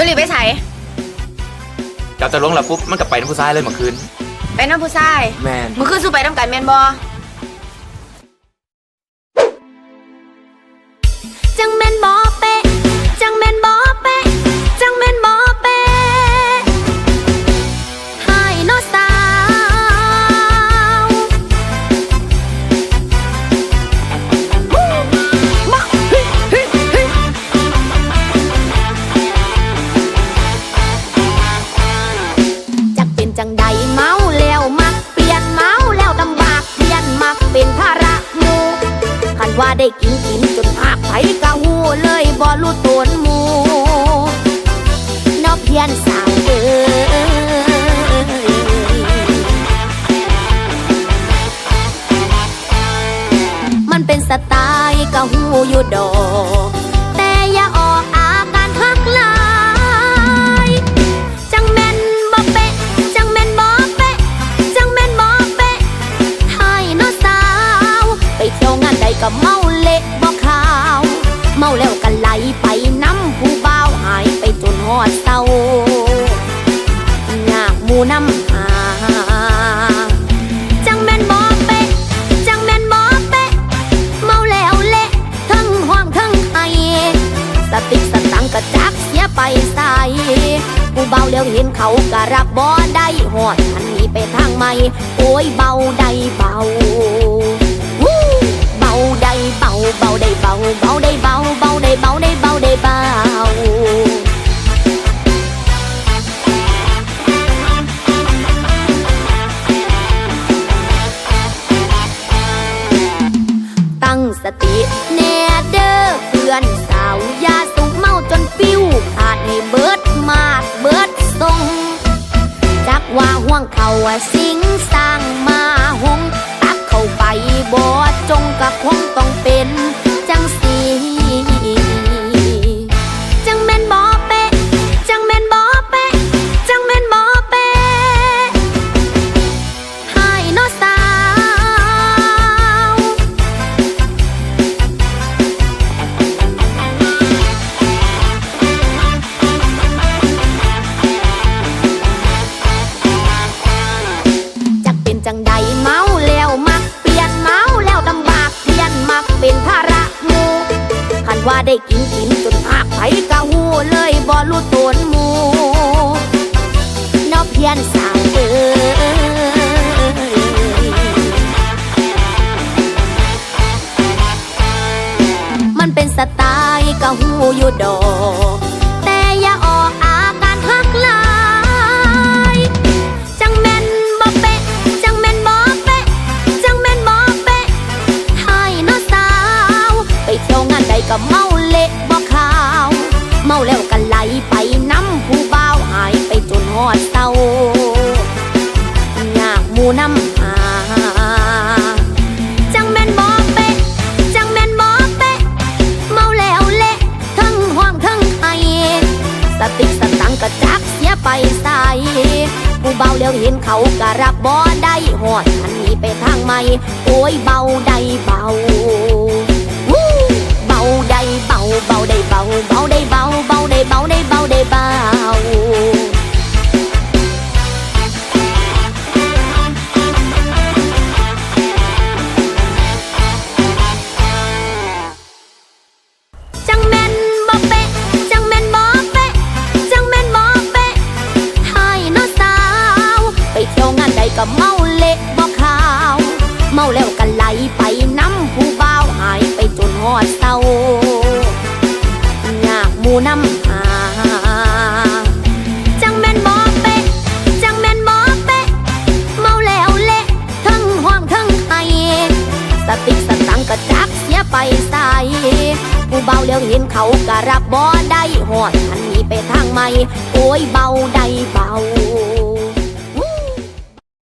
ตัวรีไปใส่เจ้าจะลงแล้วปุ๊บมันก็ไปน้ำผู้ชายเลยเมื่อคืน ไปน้ำผู้ชายแม่นมึงคือสู้ไปน้ำกันแมนบอจังานว่าได้กินกินจนหากไผกะหูเลยบ่รู้ตนหมูนอเพียนสาวเออมันเป็นสไตล์กะหูอยู่ดอก ผู้เบาเลี้ยวเห็นเขากะรับบ่ได้หอดอันนี้ไปทางใหม่โอ้ยเบาได้เบา กว่างเขาว่าสิงสร้างมา ว่าได้กินกินจนหากไผกะหูเลยบ่รู้ตนหมูนอกเพียนสาวเออมันเป็นสไตล์กะหูอยู่ดอ ก็เมาเละบ่ขาว เมาแล้วก็ไหลไปน้ำผู้บ่าวหายไปจนหอดเศร้าอยากมูน้ำหาจังแม่นบ่เป๊ะจังแม่นบ่เป๊ะเมาแล้วเละทั้งห้องทั้งไห้สติสตังค์ก็จักเสียไปใส่ผู้เบาเลี้ยวเห็นเขาก็รับบ่ได้หอดอันนี้ไปทางใหม่โอ้ยเบาได้เบา เบาได้เบ หอดเศร้าอยากหมูน้ำหาจังแม่นบ่เป๊ะจังแม่นบ่เป๊ะเมาแล้วเละทั้งห้องทั้งไห้สติสตังค์ก็จักเสียไปใส่ผู้เบาเลี้ยวเห็นเขาก็รับบ่ได้หอดอันนี้ไปทางใหม่โอ้ยเบาได้เบา